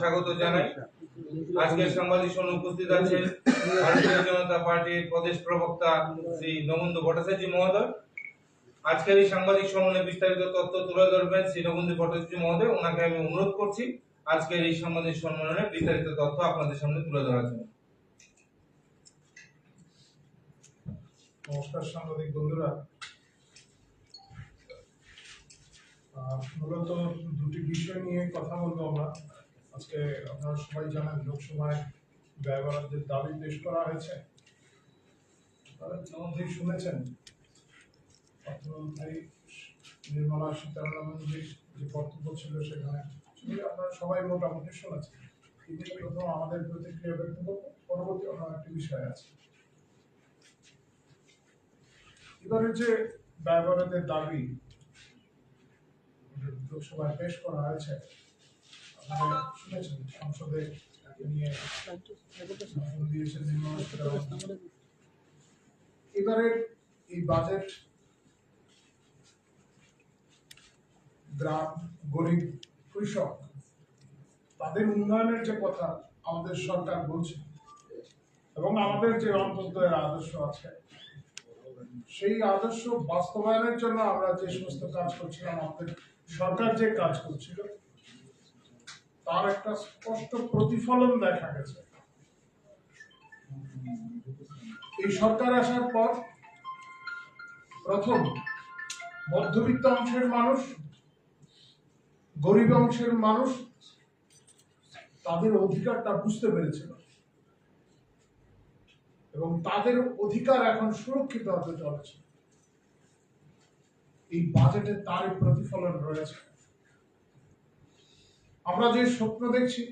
স্বাগত জানাই। আজকের সাংবাদিক সম্মেলনে উপস্থিত আছেন ভারতীয় জনতা পার্টির প্রদেশ প্রবক্তা শ্রী নবন্দু ভট্টাচার্য মহোদয়। আজকের এই সাংবাদিক সম্মেলনে বিস্তারিত তথ্য তুলে ধরবেন শ্রী নবন্দু ভট্টাচার্য মহোদয়। ওনাকে আমি অনুরোধ করছি আজকের এই সাংবাদিক সম্মেলনে বিস্তারিত তথ্য আপনাদের সামনে তুলে ধরার জন্য। নমস্কার সাংবাদিক বন্ধুরা। মূলত দুটি বিষয় নিয়ে কথা বলব আমরা। আজকে আপনারা সবাই জানেন লোকসভায় ব্যয় বরাদ্দের দাবি পেশ করা হয়েছে। ইতিমধ্যেই শুনেছেন। অর্থমন্ত্রী নির্মলা সীতারামন যে বক্তব্য ছিল সেখানে। আপনারা সবাই মোটামুটি শুনেছেন। কিন্তু প্রথম আমাদের প্রতিক্রিয়া ব্যক্ত করব। পরবর্তী অন্য একটি বিষয় আছে। এবারে যে ব্যয় বরাদ্দের দাবি, লোকসভায় পেশ করা হয়েছে এই বাজেট গ্রাম, গরিব, কৃষক, তাদের উন্নয়নের যে কথা আমাদের সরকার বলছে এবং আমাদের যে অন্তর্দয়ের আদর্শ আছে, সেই আদর্শ বাস্তবায়নের জন্য আমরা যে সমস্ত কাজ করছিলাম, আমাদের সরকার যে কাজ করছিল তার একটা স্পষ্ট প্রতিফলন দেখা গেছে। এই সরকার আসার পর প্রথম মধ্যবিত্ত অংশের মানুষ, গরিব অংশের মানুষ তাদের অধিকারটা বুঝতে পেরেছিল। এবং তাদের অধিকার এখন সুরক্ষিত হতে চলেছে। এই বাজেটে তার প্রতিফলন রয়েছে। আমরা যে স্বপ্ন দেখছি,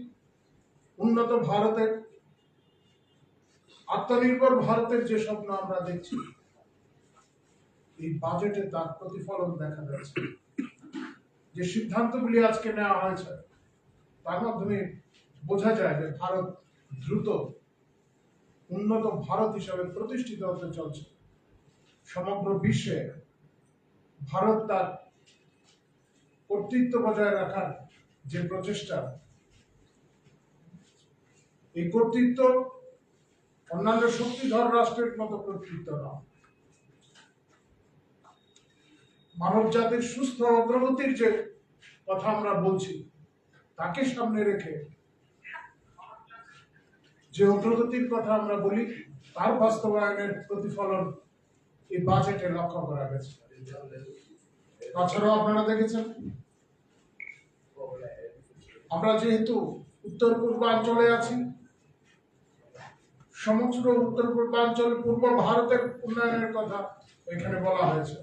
উন্নত ভারতের, আত্মনির্ভর ভারতের যে স্বপ্ন আমরা দেখছি, এই বাজেটে তার প্রতিফলন দেখা যাচ্ছে। যে সিদ্ধান্তগুলি আজকে নেওয়া হয়েছে, তার মাধ্যমে বোঝা যায় যে ভারত দ্রুত উন্নত ভারত হিসাবে প্রতিষ্ঠিত হতে চলছে। সমগ্র বিশ্বে ভারত তার কর্তৃত্ব বজায় রাখার যে প্রচেষ্টা, এই কর্তৃত্ব অন্যান্য শক্তিধর রাষ্ট্রের মতো কর্তৃত্ব না মানব জাতির সুস্থ অগ্রগতির যে কথা আমরা বলছি, তাকে সামনে রেখে যে অগ্রগতির কথা আমরা বলি, তার বাস্তবায়নের প্রতিফলন এই বাজেটে লক্ষ্য করা গেছে। তাছাড়াও আপনারা দেখেছেন আমরা যেহেতু উত্তর পূর্বাঞ্চলে আছি সমগ্র উত্তর পূর্বাঞ্চল, পূর্ব ভারতের উন্নয়নের কথা এখানে বলা হয়েছে।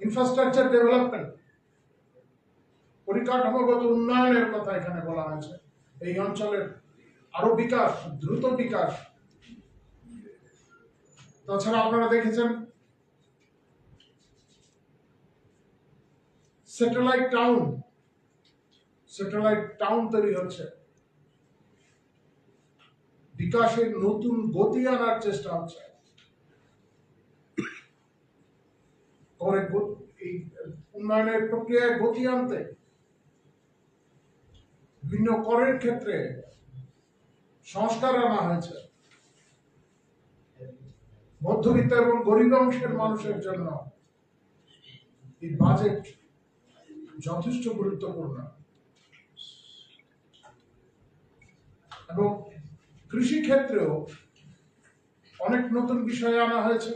ইনফ্রাস্ট্রাকচার ডেভেলপমেন্ট পরিকাঠামোগত উন্নয়নের কথা এখানে বলা হয়েছে। এই অঞ্চলের আরও বিকাশ, দ্রুত বিকাশ। তাছাড়া আপনারা দেখেছেন স্যাটেলাইট টাউন স্যাটেলাইট টাউন তৈরি হচ্ছে। বিকাশের নতুন গতি আনার চেষ্টা হচ্ছে। এই উন্নয়নের প্রক্রিয়ায় গতি আনতে। বিভিন্ন করের ক্ষেত্রে সংস্কার আনা হয়েছে। মধ্যবিত্ত এবং গরিব অংশের মানুষের জন্য এই বাজেট যথেষ্ট গুরুত্বপূর্ণ। এবং কৃষি ক্ষেত্রেও অনেক নতুন বিষয় আনা হয়েছে।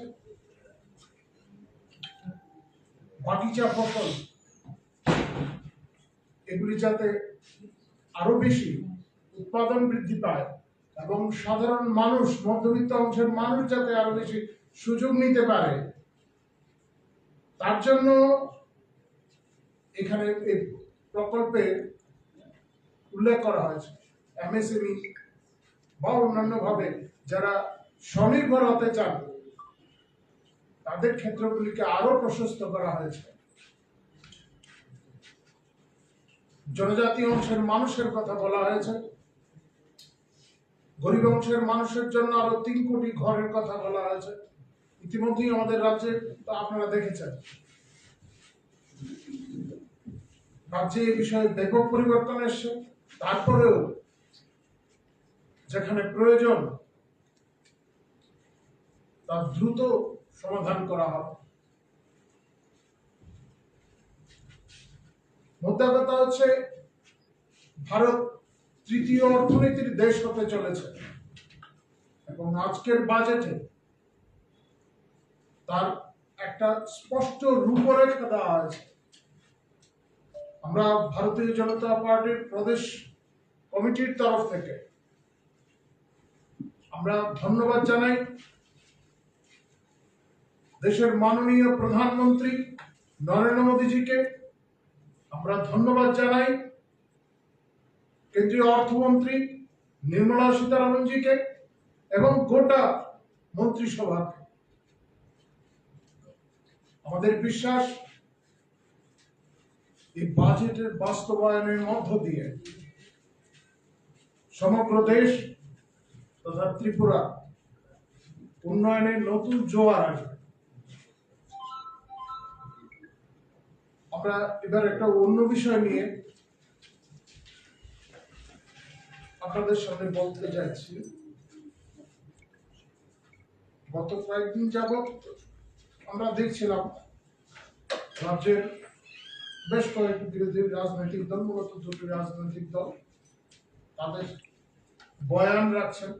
বাগিচা ফসল, এগুলি যাতে আরও বেশি উৎপাদন বৃদ্ধি পায় এবং সাধারণ মানুষ, মধ্যবিত্ত অংশের মানুষ যাতে আরও বেশি সুযোগ নিতে পারে, তার জন্য এখানে এই প্রকল্পে উল্লেখ করা হয়েছে। এমএসএমই বা অন্যান্য ভাবে যারা স্বনির্ভর হতে চান, তাদের ক্ষেত্রগুলিকে আরও প্রশস্ত করা হয়েছে। জনজাতি অংশের মানুষের কথা বলা হয়েছে। গরিব অংশের মানুষের জন্য আরও তিন কোটি ঘরের কথা বলা হয়েছে। ইতিমধ্যেই আমাদের রাজ্যে, তা আপনারা দেখেছেন। রাজ্যে এই বিষয়ে ব্যাপক পরিবর্তন এসছে। তারপরেও যেখানে প্রয়োজন তার দ্রুত সমাধান করা হবে। মোদ্দা কথা হচ্ছে, ভারত তৃতীয় অর্থনীতির দেশ হতে চলেছে। এবং আজকের বাজেটে তার একটা স্পষ্ট রূপরেখা দেওয়া হয়েছে। আমরা ভারতীয় জনতা পার্টির প্রদেশ কমিটির তরফ থেকে আমরা ধন্যবাদ জানাই দেশের মাননীয় প্রধানমন্ত্রী নরেন্দ্র মোদীজিকে। আমরা ধন্যবাদ জানাই কেন্দ্রীয় অর্থমন্ত্রী নির্মলা সীতারামনজিকে এবং গোটা মন্ত্রিসভাকে। আমাদের বিশ্বাস এই বাজেটের বাস্তবায়নের মধ্য দিয়ে সমগ্র দেশ তথা ত্রিপুরা উন্নয়নের নতুন জোয়ার আসবে। আমরা এবার একটা অন্য বিষয় নিয়ে আপনাদের সামনে বলতে যাচ্ছি। গত কয়েকদিন যাবৎ আমরা দেখছিলাম রাজ্যের বেশ কয়েকটি বিরোধী রাজনৈতিক দল, মূলত দুটি রাজনৈতিক দল, তাদের বয়ান রাখছেন।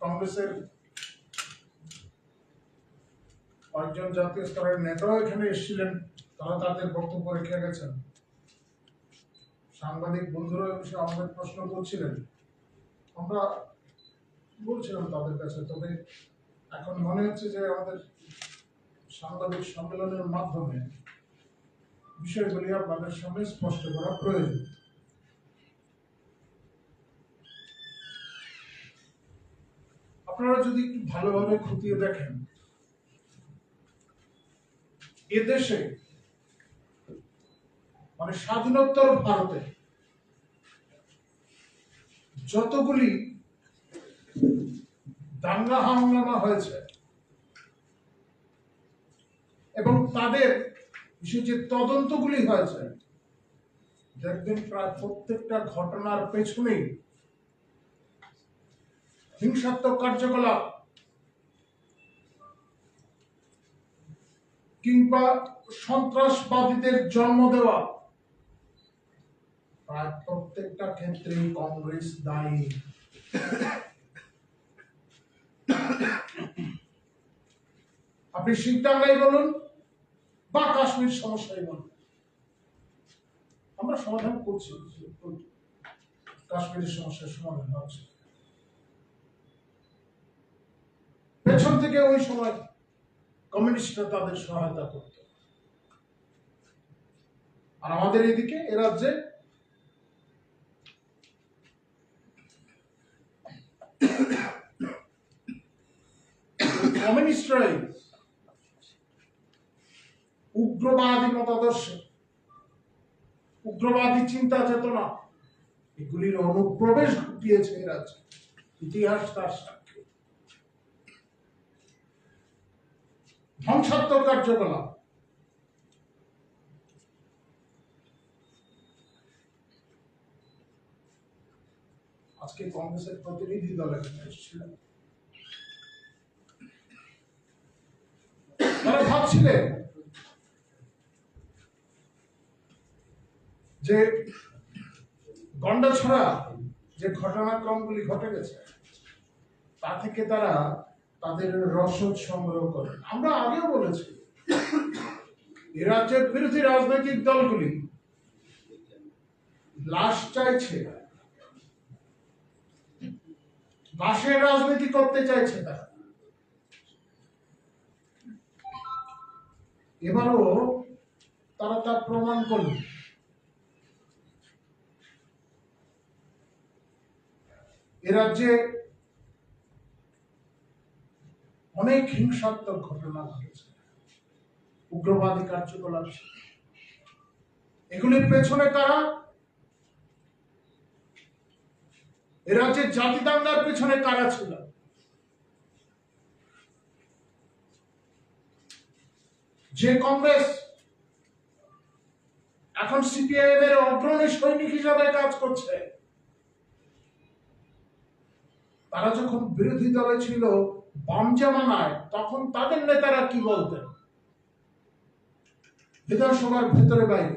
কংগ্রেসের কয়েকজন জাতীয় স্তরের নেতাও এখানে এসেছিলেন, তারা তাদের বক্তব্য রেখে গেছেন। সাংবাদিক বন্ধুরা বিষয়ে আমাদের প্রশ্ন করছিলেন। আমরা বলছিলাম তাদের কাছে, তবে এখন মনে হচ্ছে যে আমাদের সাংবাদিক সম্মেলনের মাধ্যমে বিষয়গুলি আপনাদের সামনে স্পষ্ট করা প্রয়োজন। আপনারা যদি একটু ভালোভাবে খতিয়ে দেখেন এদেশে মানে স্বাধীনোত্তর ভারতে যতগুলি দাঙ্গা হাঙ্গামা হয়েছে এবং তাদের যে তদন্তগুলি হয়েছে, দেখবেন প্রায় প্রত্যেকটা ঘটনার পেছনেই হিংসাত্মক কার্যকলাপ কিংবা সন্ত্রাসবাদীদের জন্ম দেওয়া প্রায় প্রত্যেকটা ক্ষেত্রে কংগ্রেস দায়ী। আপনি সিংটাংলাই বলুন। বা কাশ্মীর সমস্যাই বলুন আমরা সমাধান করছি, কাশ্মীরের সমস্যার সমাধান হচ্ছে। পেছন থেকে ওই সময় কমিউনিস্টরা তাদের সহায়তা করত। আর আমাদের এদিকে এ রাজ্যে কমিউনিস্টরাই উগ্রবাদী মতাদর্শ, উগ্রবাদী চিন্তা চেতনা, এগুলির অনুপ্রবেশ ঘটিয়েছে এ রাজ্যে। ইতিহাস তার সাক্ষী। ধ্বংসাত্মক কার্যকলাপ। আজকে কংগ্রেসের প্রতিনিধি দল এখানে এসেছিলেন। তারা ভাবছিলেন যে গন্ডাছড়া যে ঘটনাক্রমগুলি ঘটে গেছে, তা থেকে তারা তাদের রসদ সংগ্রহ করে। আমরা আগেও বলেছি, এ রাজ্যের বিরোধী রাজনৈতিক দলগুলি লাশ চাইছে লাশের রাজনীতি করতে চাইছে তারা। এবারও তারা তার প্রমাণ করল রাজ্যে অনেক হিংসাত্মক ঘটনা ঘটেছে। উগ্রবাদী কার্যকলাপ এগুলির পেছনে কারা? এ জাতি দাঙ্গার পেছনে কারা ছিল? যে কংগ্রেস এখন সিপিআইএম এর অগ্রণী সৈনিক হিসাবে কাজ করছে তারা যখন বিরোধী দলে ছিল বাম জামানায়, তখন তাদের নেতারা কি বলতেন? বিধানসভার ভেতরে বাইরে।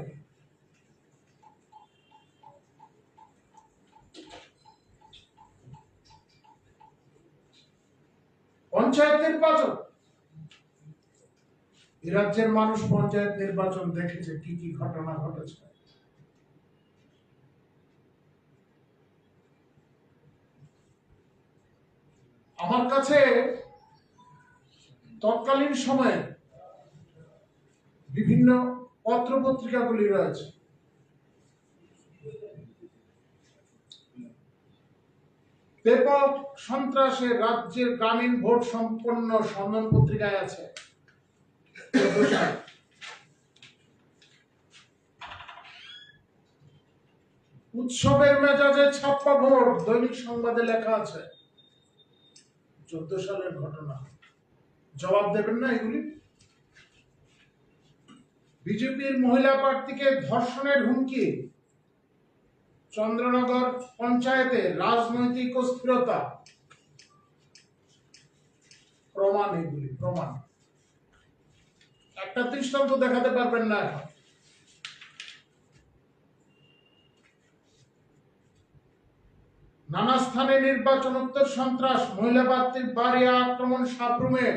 পঞ্চায়েত নির্বাচন। এ রাজ্যের মানুষ পঞ্চায়েত নির্বাচন দেখেছে, কি কি ঘটনা ঘটেছে। আমার কাছে তৎকালীন সময়ে বিভিন্ন পত্র পত্রিকাগুলি রয়েছে। ব্যাপক সন্ত্রাসে রাজ্যের গ্রামীণ ভোট সম্পন্ন সন্ধান পত্রিকায় আছে। উৎসবের মেজাজে ছাপ্পা ভোট দৈনিক সংবাদে লেখা আছে। চোদ্দ সালের ঘটনা। জবাব দেবেন না এগুলি? বিজেপির মহিলা প্রার্থীকে ধর্ষণের হুমকি। চন্দ্রনগর পঞ্চায়েতে রাজনৈতিক অস্থিরতা। প্রমাণ এগুলি, প্রমাণ। একটা দৃষ্টান্ত দেখাতে পারবেন না এখন। নানা স্থানে নির্বাচনোত্তর সন্ত্রাস মহিলা প্রার্থীর বাড়ি আক্রমণ সাবরুমে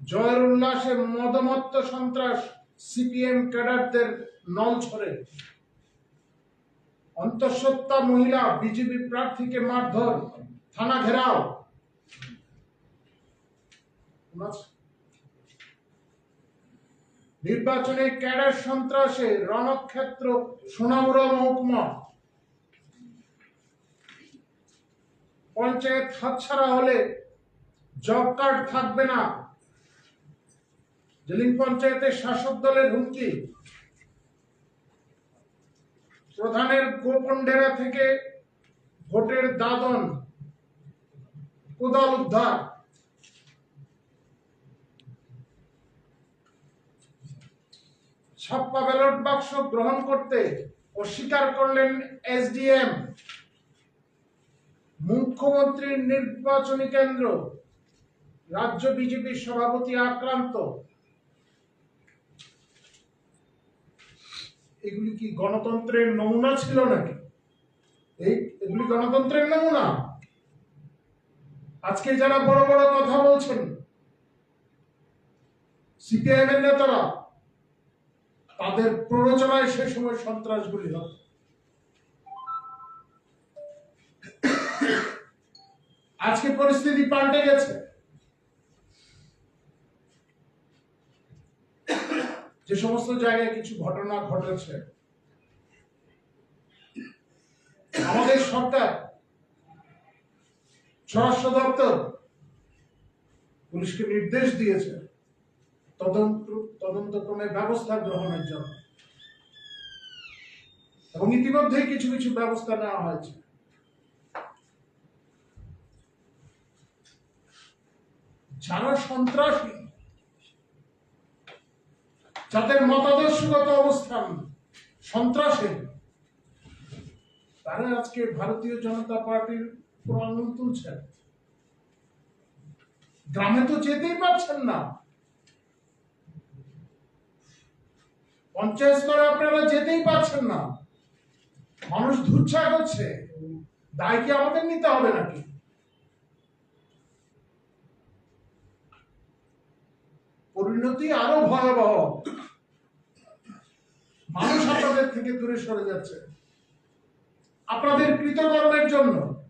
জয়ের উল্লাসে মদমত্ত সন্ত্রাস, সিপিএম ক্যাডারদের নল ছড়ে অন্তঃসত্ত্বা মহিলা, বিজেপি প্রার্থীকে মারধর, থানা ঘেরাও? নির্বাচনে ক্যাডার সন্ত্রাসে রণক্ষেত্র সোনামুড়া মহকুমা। পঞ্চায়েত হাতছাড়া হলে জব কার্ড থাকবে না। জেলিং পঞ্চায়েতের শাসক দলের হুমকি, প্রধানের গোপন ডেরা থেকে ভোটের দাদন, কোদাল উদ্ধার। ছাপ্পা ব্যালট বাক্স গ্রহণ করতে অস্বীকার করলেন এসডিএম। মুখ্যমন্ত্রীর নির্বাচনী কেন্দ্র। রাজ্য বিজেপির সভাপতি আক্রান্ত। এগুলি কি গণতন্ত্রের নমুনা ছিল নাকি? এই, এগুলি গণতন্ত্রের নমুনা? আজকে যারা বড় বড় কথা বলছেন সিপিআইএম এর নেতারা তাদের প্ররোচনায় সে সময় সন্ত্রাসগুলি হতো আজকে পরিস্থিতি পাল্টে গেছে। যে সমস্ত জায়গায় কিছু ঘটনা ঘটেছে, আমাদের সরকার, স্বরাষ্ট্র দপ্তর পুলিশকে নির্দেশ দিয়েছে। তদন্ত তদন্তক্রমে ব্যবস্থা গ্রহণের জন্য। এবং ইতিমধ্যেই কিছু কিছু ব্যবস্থা নেওয়া হয়েছে। যারা সন্ত্রাসী, যাদের মতাদর্শগত অবস্থান সন্ত্রাসী তারা আজকে ভারতীয় জনতা পার্টির আঙুল তুলছেন। গ্রামে তো যেতেই পারছেন না। পঞ্চায়েত স্তরে আপনারা যেতেই পারছেন না। মানুষ ধুচ্ছা করছে। দায় কি আমাদের নিতে হবে নাকি? পরিণতি আরও ভয়াবহ। মানুষ আপনাদের থেকে দূরে সরে যাচ্ছে। আপনাদের কৃতকর্মের জন্য।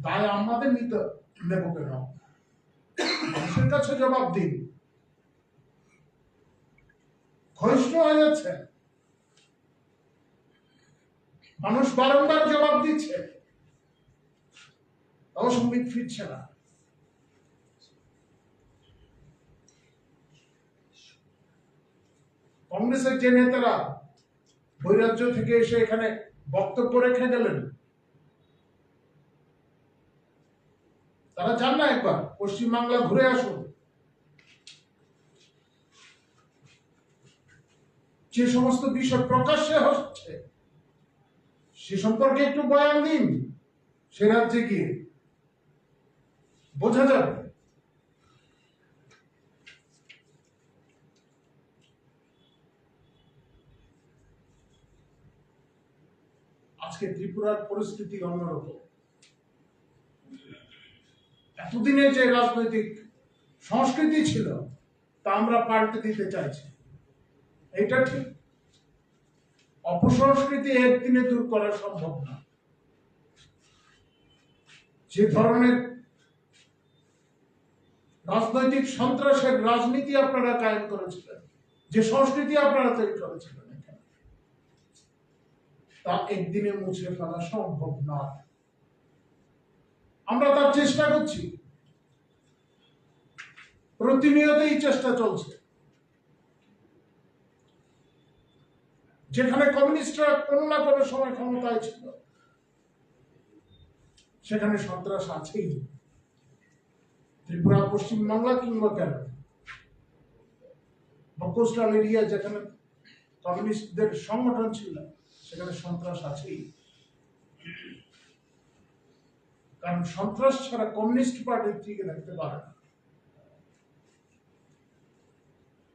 দায় আমাদের নিতে নেব কেন? মানুষের কাছে জবাব দিন। ক্ষয়িষ্ণু হয়ে যাচ্ছে মানুষ বারংবার জবাব দিচ্ছে। তাও ফিরছে না। কংগ্রেসের যে নেতারা বৈরাজ্য থেকে এসে এখানে বক্তব্য রেখে গেলেন, তারা চান না একবার পশ্চিমবাংলা ঘুরে আসুন যে সমস্ত বিষয় প্রকাশ্যে হচ্ছে, সে সম্পর্কে একটু বয়ান দিন। সে রাজ্যে গিয়ে বোঝা যাবে। আজকে ত্রিপুরার পরিস্থিতি অন্যরকম। এতদিনে যে রাজনৈতিক সংস্কৃতি ছিল, তা আমরা পাল্টে দিতে চাইছি। এটা ঠিক। অপসংস্কৃতি একদিনে দূর করা সম্ভব না। যে ধরনের রাজনৈতিক সন্ত্রাসের রাজনীতি আপনারা কায়েম করেছিলেন, যে সংস্কৃতি আপনারা তৈরি করেছিলেন তা একদিনে মুছে ফেলা সম্ভব না। আমরা তার চেষ্টা করছি। প্রতিনিয়তই চেষ্টা চলছে। যেখানে কমিউনিস্টরা কোনো না কোনো সময় ক্ষমতায় ছিল, সেখানে সন্ত্রাস আছেই। ত্রিপুরা পশ্চিম বাংলা কিংবা কেন? বা এরিয়া যেখানে কমিউনিস্টদের সংগঠন ছিল, সেখানে সন্ত্রাস আছেই। কারণ সন্ত্রাস ছাড়া কমিউনিস্ট পার্টি টিকে থাকতে পারে না।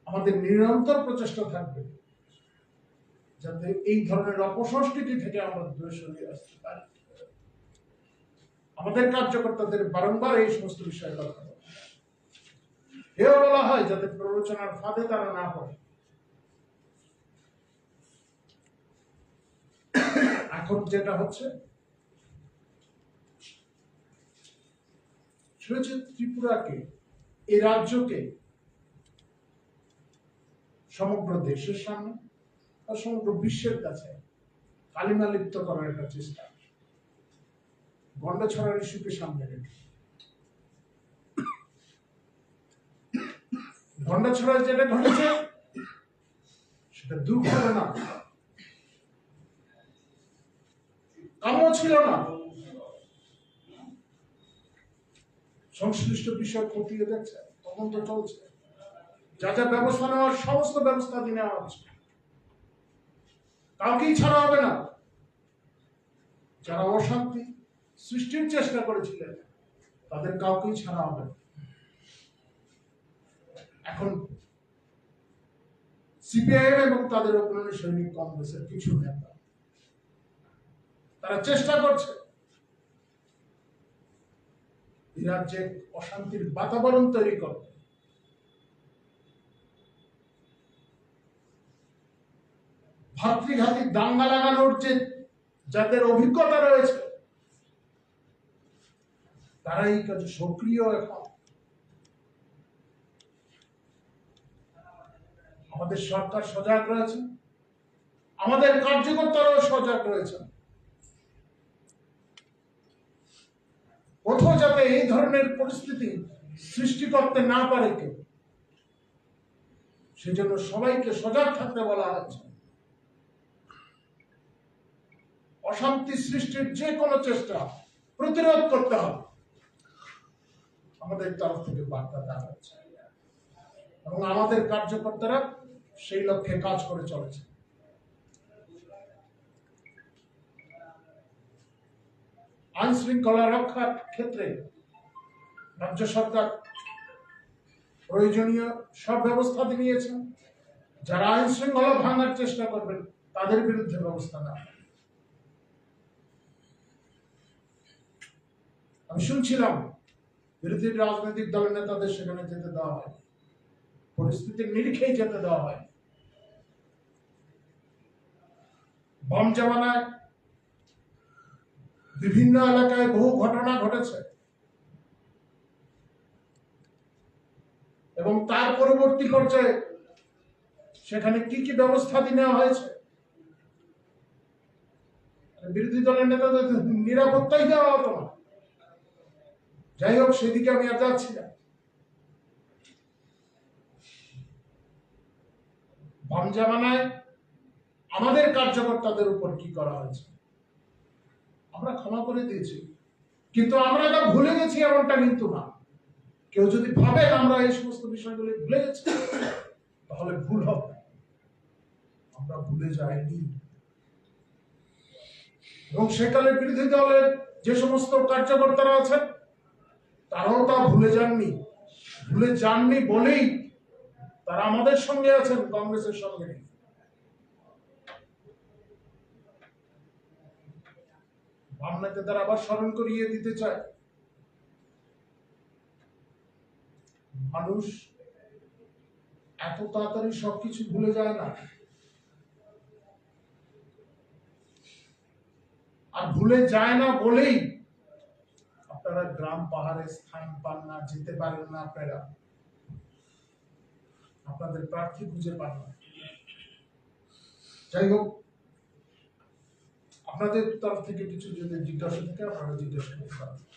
আমাদের নিরন্তর প্রচেষ্টা থাকবে। যাতে এই ধরনের অপসংস্কৃতি থেকে আমরা দূরে সরিয়ে আসতে পারি। আমাদের কার্যকর্তাদের বারংবার এই সমস্ত বিষয়ে কথা এও বলা হয়, যাতে প্ররোচনার ফাঁদে তারা না পড়ে। এখন যেটা হচ্ছে ত্রিপুরাকে এই রাজ্যকে সমগ্র দেশের সামনে সমগ্র বিশ্বের কাছে কালিমা লিপ্ত করার একটা চেষ্টা। গন্ডা ছড়ার ইস্যুকে সামনে রেখে। গন্ডা ছড়ার যেটা ঘটেছে, সেটা দুর্ঘটনা কাম্য ছিল না। সংশ্লিষ্ট বিষয় খতিয়ে দেখছে, তদন্ত চলছে। যা যা ব্যবস্থা নেওয়ার সমস্ত ব্যবস্থা দিয়ে নেওয়া হচ্ছে। কাউকেই ছাড়া হবে না। যারা অশান্তি সৃষ্টির চেষ্টা করেছিলেন, তাদের কাউকেই ছাড়া হবে এখন সিপিআইএম এবং তাদের অগ্রণী সৈনিক কংগ্রেসের কিছু নেতা, তারা চেষ্টা করছে এই রাজ্যে অশান্তির বাতাবরণ তৈরি করতে। ভাতৃঘাতী দাঙ্গা লাগানোর যে যাদের অভিজ্ঞতা রয়েছে, তারা এই কাজে সক্রিয় এখন। আমাদের সরকার সজাগ রয়েছে, আমাদের কার্যকর্তারাও সজাগ রয়েছেন কোথাও যাতে এই ধরনের পরিস্থিতি সৃষ্টি করতে না পারে কেউ, সেজন্য সবাইকে সজাগ থাকতে বলা হয়েছে। অশান্তি সৃষ্টির যে কোনো চেষ্টা প্রতিরোধ করতে হবে। আমাদের তরফ থেকে বার্তা দেওয়া হচ্ছে। এবং আমাদের কার্যকর্তারা সেই লক্ষ্যে কাজ করে চলেছে আইন শৃঙ্খলা রক্ষার ক্ষেত্রে রাজ্য সরকার প্রয়োজনীয় সব ব্যবস্থা নিয়েছেন যারা আইন শৃঙ্খলা ভাঙার চেষ্টা করবেন, তাদের বিরুদ্ধে ব্যবস্থা নেওয়া হবে। আমি শুনছিলাম বিরোধী রাজনৈতিক দলের নেতাদের সেখানে যেতে দেওয়া হয়। পরিস্থিতির নিরিখেই যেতে দেওয়া হয়। বম জামানায় বিভিন্ন এলাকায় বহু ঘটনা ঘটেছে। এবং তার পরবর্তী পর্যায়ে সেখানে কি কি ব্যবস্থা নেওয়া হয়েছে? বিরোধী দলের নেতাদের নিরাপত্তাই দেওয়া হতো না। যাই হোক, সেদিকে আমি আর যাচ্ছি না। বাম জামানায় আমাদের কার্যকর্তাদের উপর কি করা হয়েছে? আমরা ক্ষমা করে দিয়েছি। কিন্তু আমরা এটা ভুলে গেছি, এমনটা কিন্তু না। কেউ যদি ভাবে আমরা এই সমস্ত বিষয়গুলি ভুলে গেছি, তাহলে ভুল হবে। আমরা ভুলে যাইনি। এবং সেকালে বিরোধী দলের যে সমস্ত কার্যকর্তারা আছেন তারাও তা ভুলে যাননি। ভুলে যাননি বলেই তারা আমাদের সঙ্গে আছেন, কংগ্রেসের সঙ্গে। নেই বাম নেতাদের আবার স্মরণ করিয়ে দিতে চায়। মানুষ এত তাড়াতাড়ি সবকিছু ভুলে যায় না। আর ভুলে যায় না বলেই আপনারা গ্রাম পাহাড়ে স্থান পান না, যেতে পারেন না আপনারা। আপনাদের প্রার্থী খুঁজে পান না। যাই হোক, আপনাদের তরফ থেকে কিছু যদি জিজ্ঞাসা থাকে, আপনারা জিজ্ঞাসা করতে পারেন।